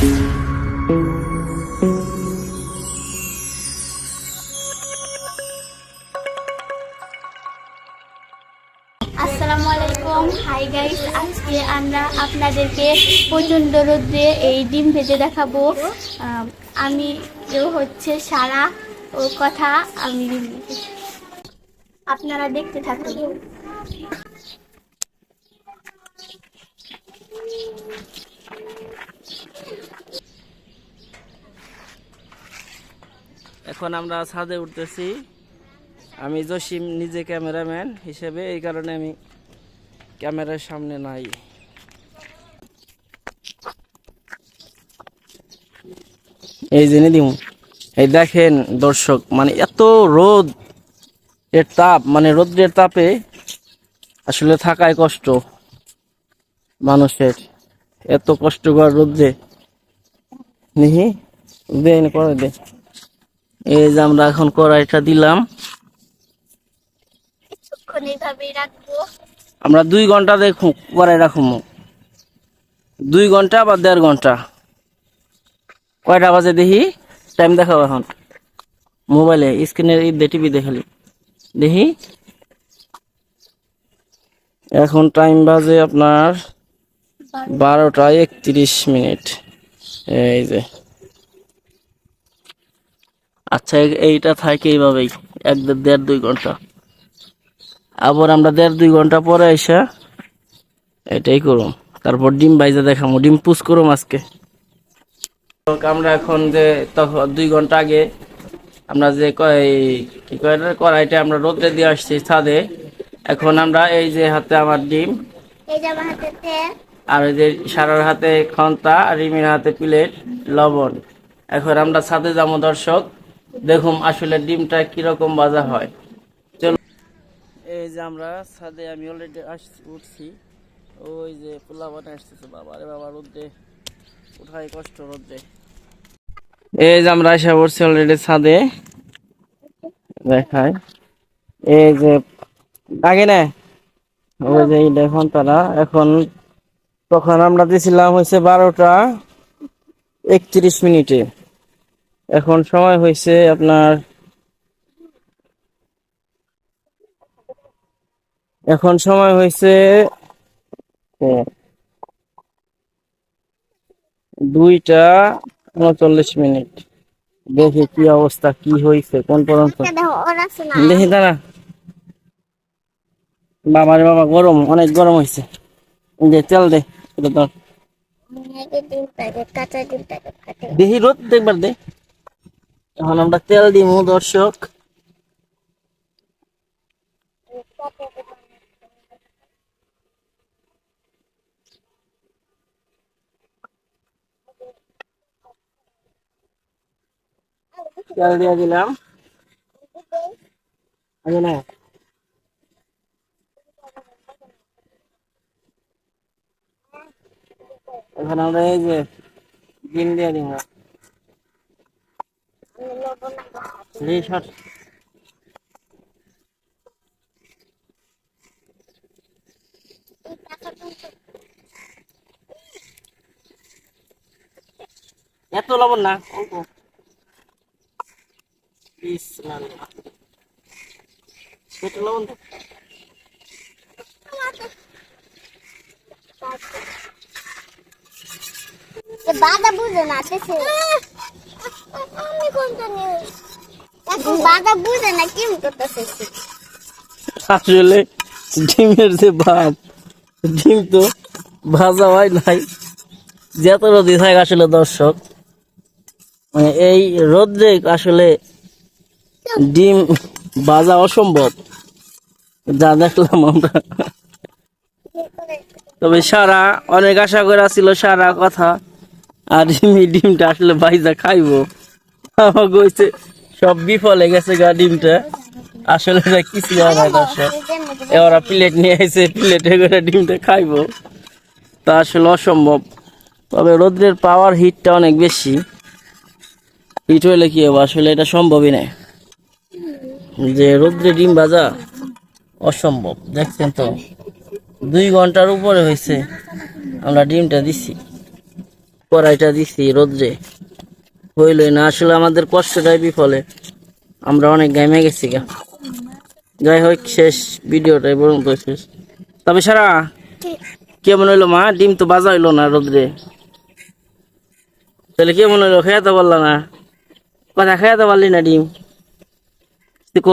আসসালামু আলাইকুম। Hi guys আজকে আমরা আপনাদেরকে প্রচণ্ড রোদ্রে এই ডিম ভেজে দেখাবো। আম, হচ্ছে সারা ও কথা আমি আপনারা দেখতে থাকুন। এখন আমরা ছাদে উঠতেছি। আমি জসিম, নিজে ক্যামেরাম্যান হিসেবে, এই কারণে আমি ক্যামেরার সামনে নাই। এই জেনে দিম এই দেখেন দর্শক মানে এত রোদ, এর তাপ মানে রোদ্রের তাপে আসলে থাকায় কষ্ট মানুষের। এত কষ্টকর রোদ্রে। নিহি দে এনে করে দে। এই যে আমরা এখন কড়াইটা দিলাম। রাখব। আমরা দুই ঘণ্টা দেখু কড়াই রাখুম দুই ঘণ্টা বা দেড় ঘণ্টা? কয়টা বাজে দেখি? টাইম দেখাও এখন। মোবাইলে স্ক্রিনের ঈদ টিভি দেখালি দেখি। এখন টাইম বাজে আপনার বারোটা একত্রিশ মিনিট। এই যে। আচ্ছা এই- এইটা থাকে এইভাবেই। এক দেড়- দুই ঘণ্টা। আবার আমরা দেড় দুই ঘণ্টা পরে এসে এটাই করুম তারপর ডিম বাইজা দেখামো। ডিম পুষ করুম আজকে। আমরা এখন যে তখন দুই ঘণ্টা আগে আমরা যে ক- এই কড়াইটা আমরা রোদে দিয়ে আসছি ছাদে। এখন আমরা এই যে হাতে আমার ডিম। এই আর ওই যে সারার হাতে খন্তা আর রিমির হাতে প্লেট লবণ। এখন আমরা ছাদে যাব দর্শক। দেখুন আসলে ডিমটা কীরকম বাজা হয়। চলো এই যে আমরা ছাদে আমি অলরেডি আসছি উঠছি। ওই যে পোলা বানে আসতেছে বাবা। রে বাবা রোদ্রে উঠাই কষ্ট রোদ্রে এই যে আমরা আসা পড়ছি অলরেডি ছাদে। দেখাই। এই যে আগে না ওই যে দেখুন তারা। এখন তখন আমরা দিয়েছিলাম হয়েছে বারোটা একত্রিশ মিনিটে। এখন সময় হয়েছে আপনার এখন সময় হয়েছে দুইটা উনচল্লিশ মিনিট। দেখি কি অবস্থা কি হয়েছে কোন পর্যন্ত? দেখো দাঁড়া। বাবা রে বাবা গরম অনেক গরম হয়েছে যে তেল দে ধর। দেখি রোদ দেখবার দে। এখন আমরা তেল দিমু, দর্শক। তেল দিয়ে দিলাম। না। এখন আমরা এই যে ডিম দিয়ে দিব এই সর এত লবণ না অল্প বিসমিল্লাহ। লবণ দে। বাধা বুঝে না এখন বাধা বুঝে না কি আসলে ডিমের যে ভাব ডিম তো ভাজা হয় নাই। থাকে আসলে দর্শক মানে এই রোদ্রে আসলে ডিম ভাজা অসম্ভব। যা দেখলাম আমরা। তবে সারা, অনেক আশা করে ছিল সারা কথা। আর ডিমি ডিমটা আসলে বাইজা খাইবো। আমাকে হইছে সব বিফলে গেছে গা ডিমটা। আসলে এটা কিছু হয় না দর্শক? এরা প্লেট নিয়ে এসে প্লেটে করে ডিমটা খাইবো। তা আসলে অসম্ভব। তবে রোদ্রের পাওয়ার হিটটা অনেক বেশি। হিট হইলে কি হবে? আসলে এটা সম্ভবই নয় যে রোদ্রে ডিম ভাজা অসম্ভব। দেখছেন তো? দুই ঘণ্টার উপরে হয়েছে আমরা ডিমটা দিছি। কড়াইটা দিছি রোদ্রে। হইলই না, আসলে আমাদের কষ্টটাই বিফলে। আমরা অনেক গেমে গেছি গা। যাই হোক, শেষ ভিডিওটাই তো শেষ। তবে সারা, কেমন হইল মা? ডিম তো বাজা হইল না রোদ্রে? তাহলে কেমন হইল? খেয়াতে পারলা না? কথা খেয়াতে পারলি না ডিম? তুই ক?